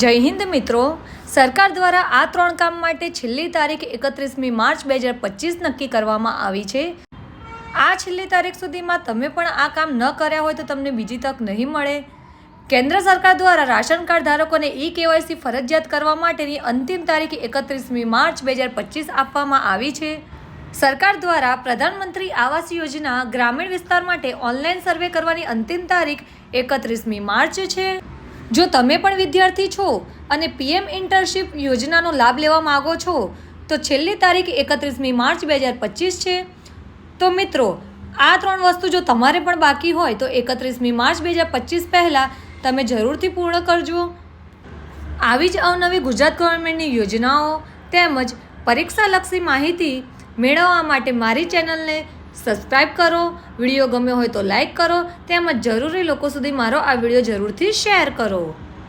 જય હિન્દ મિત્રો. સરકાર દ્વારા આ ત્રણ કામ માટે છેલ્લી તારીખ એકત્રીસમી માર્ચ બે હજાર પચીસ નક્કી કરવામાં આવી છે. આ છેલ્લી તારીખ સુધીમાં તમે પણ આ કામ ન કર્યા હોય તો તમને બીજી તક નહીં મળે. કેન્દ્ર સરકાર દ્વારા રાશન કાર્ડ ધારકોને ઈ કેવાયસી ફરજિયાત કરવા માટેની અંતિમ તારીખ એકત્રીસમી માર્ચ બે હજાર પચીસ આપવામાં આવી છે. સરકાર દ્વારા પ્રધાનમંત્રી આવાસ યોજના ગ્રામીણ વિસ્તાર માટે ઓનલાઈન સર્વે કરવાની અંતિમ તારીખ એકત્રીસમી માર્ચ છે. જો તમે પણ વિદ્યાર્થી છો અને પીએમ ઇન્ટર્નશીપ યોજનાનો લાભ લેવા માગો છો, તો છેલ્લી તારીખ એકત્રીસમી માર્ચ બે હજાર પચીસ છે. તો મિત્રો, આ ત્રણ વસ્તુ જો તમારે પણ બાકી હોય, તો એકત્રીસમી માર્ચ બે હજાર પચીસ પહેલાં તમે જરૂરથી પૂર્ણ કરજો. આવી જ અવનવી ગુજરાત ગવર્મેન્ટની યોજનાઓ તેમજ પરીક્ષાલક્ષી માહિતી મેળવવા માટે મારી ચેનલને સબસ્ક્રાઈબ કરો, વીડિયો ગમ્યો હોય તો લાઈક કરો, તેમજ જરૂરી લોકો સુધી મારો આ વીડિયો જરૂરથી શેર કરો.